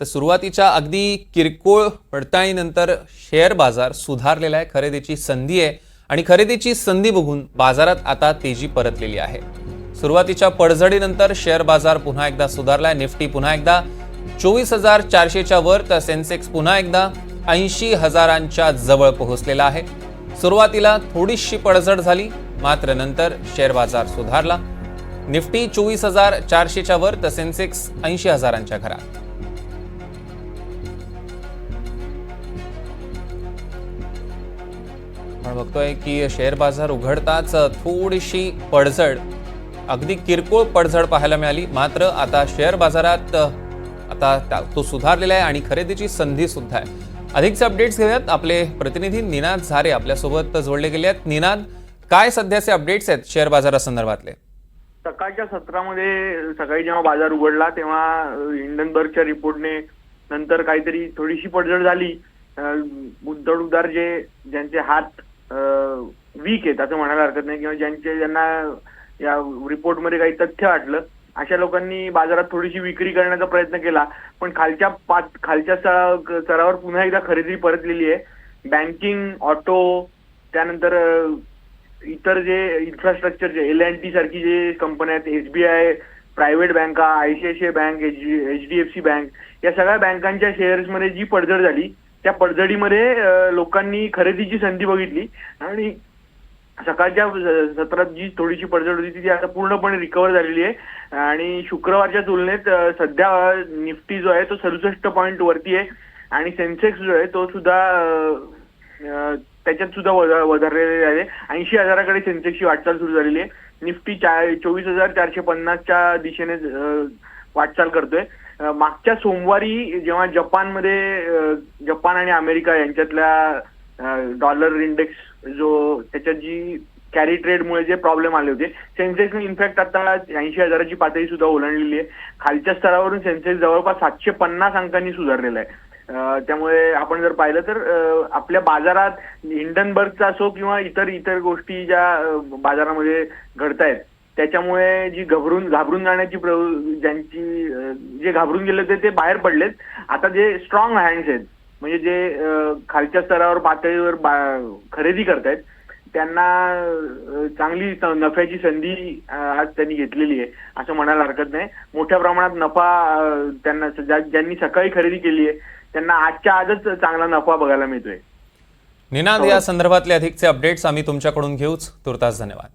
तर सुरुवातीच्या अगदी किरकोळ पडताळीनंतर शेअर बाजार सुधारलेला आहे खरेदीची संधी आहे आणि खरेदीची संधी बघून बाजारात आता तेजी परतलेली आहे. सुरुवातीच्या पडझडीनंतर शेअर बाजार पुन्हा एकदा सुधारलाय निफ्टी पुन्हा एकदा चोवीस हजार चारशेच्या वर तर सेन्सेक्स पुन्हा एकदा ऐंशी हजारांच्या जवळ पोहोचलेला आहे. सुरुवातीला थोडीशी पडझड झाली मात्र नंतर शेअर बाजार सुधारला. निफ्टी चोवीस हजार चारशेच्या वर तर सेन्सेक्स ऐंशी हजारांच्या घरात. आपण बघतोय की शेअर बाजार उघडताच थोडीशी पडझड अगदी किरकोळ पडझड पाहायला मिळाली. मात्र आता शेअर बाजारात आता तो सुधारलेला आहे आणि खरेदीची संधी सुद्धा आहे. अधिकचे अपडेट्स घेऊयात. आपले प्रतिनिधी निनाद झारे आपल्यासोबत जोडले गेले आहेत. निनाद काय सध्याचे अपडेट्स आहेत शेअर बाजारासंदर्भातले सकाळच्या सत्रामध्ये सकाळी जेव्हा बाजार उघडला तेव्हा अ, हिंडनबर्गच्या रिपोर्टने नंतर काहीतरी थोडीशी पडझड झाली. गुंतवणूकदार जे ज्यांचे हात वीक आहेत असं म्हणायला हरकत नाही. किंवा ज्यांचे ज्यांना या रिपोर्टमध्ये काही तथ्य वाटलं अशा लोकांनी बाजारात थोडीशी विक्री करण्याचा प्रयत्न केला. पण खालच्या पाच खालच्या स्तरावर पुन्हा एकदा खरेदी परतलेली आहे. बँकिंग ऑटो त्यानंतर इतर जे इन्फ्रास्ट्रक्चरचे एल अँड टी सारखी जे कंपन्या आहेत एसबीआय प्रायव्हेट बँका ICICI bank H D F C bank या सगळ्या बँकांच्या शेअर्समध्ये जी पडझड झाली त्या पडझडीमध्ये लोकांनी खरेदीची संधी बघितली आणि सकाळच्या सत्रात जी थोडीशी पडझड होती ती आता पूर्णपणे रिकवर झालेली आहे. आणि शुक्रवारच्या तुलनेत सध्या निफ्टी जो आहे तो सदुसष्ट पॉईंट वरती आहे आणि सेन्सेक्स जो आहे तो सुद्धा त्याच्यात सुद्धा वधारलेले आहे. ऐंशी हजाराकडे सेन्सेक्सची वाटचाल सुरू झालेली आहे. निफ्टी चा- चोवीस हजार चारशे पन्नासच्या दिशेने वाटचाल करतोय. मागच्या सोमवारी जेव्हा जपानमध्ये जपान आणि अमेरिका यांच्यातल्या डॉलर इंडेक्स जो त्याच्यात जी कॅरी ट्रेडमुळे जे प्रॉब्लेम आले होते सेन्सेक्स इनफॅक्ट आता ऐंशी हजाराची पातळी सुद्धा ओलांडलेली आहे. खालच्या स्तरावरून सेन्सेक्स जवळपास सातशे पन्नास अंकांनी सुधारलेला आहे. त्यामुळे आपण जर पाहिलं तर आपल्या बाजारात हिंडनबर्गचा असो किंवा इतर इतर गोष्टी ज्या बाजारामध्ये घडतायत त्याच्यामुळे जी घाबरून घाबरून जाण्याची ज्यांची जे घाबरून गेले होते ते बाहेर पडलेत. आता जे स्ट्रॉंग हँड्स आहेत म्हणजे जे खालच्या स्तरावर पातळीवर खरेदी करतायत त्यांना चांगली नफ्याची संधी आज त्यांनी घेतलेली आहे असं म्हणायला हरकत नाही. मोठ्या प्रमाणात नफा त्यांना ज्या- ज्यांनी सकाळी खरेदी केली आहे त्यांना आजच्या आजच चांगला नफा बघायला मिळतोय. निनाद या संदर्भातले अधिकचे अपडेट्स आम्ही तुमच्याकडून घेऊच. तुर्तास धन्यवाद.